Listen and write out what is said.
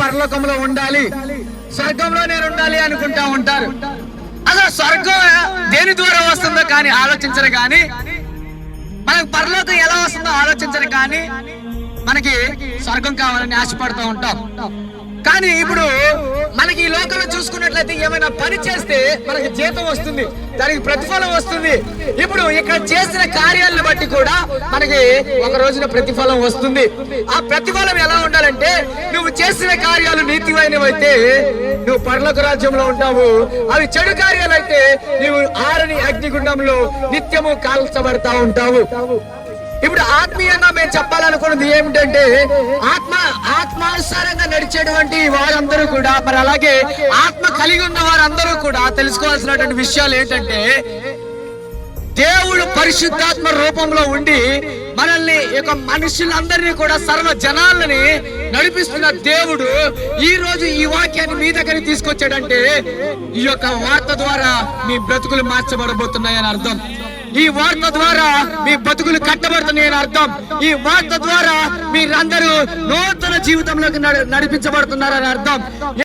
పరలోకంలో ఉండాలి. స్వర్గంలో నేను ఉండాలి అనుకుంటా ఉంటారు. అసలు స్వర్గం దేని ద్వారా వస్తుందో కానీ ఆలోచించరు కానీ మనకు పరలోకం ఎలా వస్తుందో ఆలోచించరు కానీ మనకి స్వర్గం కావాలని ఆశపడుతూ ఉంటాం. కానీ ఇప్పుడు మనకి ఈ లోకంలో చూసుకున్నట్లయితే ఏమైనా పని చేస్తే మనకి జీతం వస్తుంది దానికి ప్రతిఫలం వస్తుంది. ఇప్పుడు ఇక్కడ చేసిన కార్యాలను బట్టి కూడా మనకి ఒక రోజున ప్రతిఫలం వస్తుంది. ఆ ప్రతిఫలం ఎలా ఉండాలంటే చేసిన కార్యాలు నీతివైనవైతే నువ్వు పర్లకు రాజ్యంలో ఉంటావు. అవి చెడు కార్యాలైతే నీవు నువ్వు ఆరని అగ్నిగుండంలో నిత్యము కాల్చబడతా ఉంటావు. ఇప్పుడు ఆత్మీయంగా మేము చెప్పాలనుకున్నది ఏమిటంటే ఆత్మ ఆత్మానుసారంగా నడిచేటువంటి వారందరూ కూడా మరి అలాగే ఆత్మ కలిగి ఉన్న వారందరూ కూడా తెలుసుకోవాల్సినటువంటి విషయాలు ఏంటంటే దేవుడు పరిశుద్ధాత్మ రూపంలో ఉండి మనల్ని యొక్క మనుషులందరినీ కూడా సర్వ జనాలని నడిపిస్తున్న దేవుడు ఈ రోజు ఈ వాక్యాన్ని మీ దగ్గరికి తీసుకొచ్చాడంటే ఈ యొక్క వార్త ద్వారా మీ బ్రతుకులు మార్చబడబోతున్నాయని అర్థం. ఈ వార్త ద్వారా మీ బతుకులు కట్టబడుతున్నాయని అర్థం. ఈ వార్త ద్వారా మీరందరూ నూతన జీవితంలోకి నడిపించబడుతున్నారని అర్థం.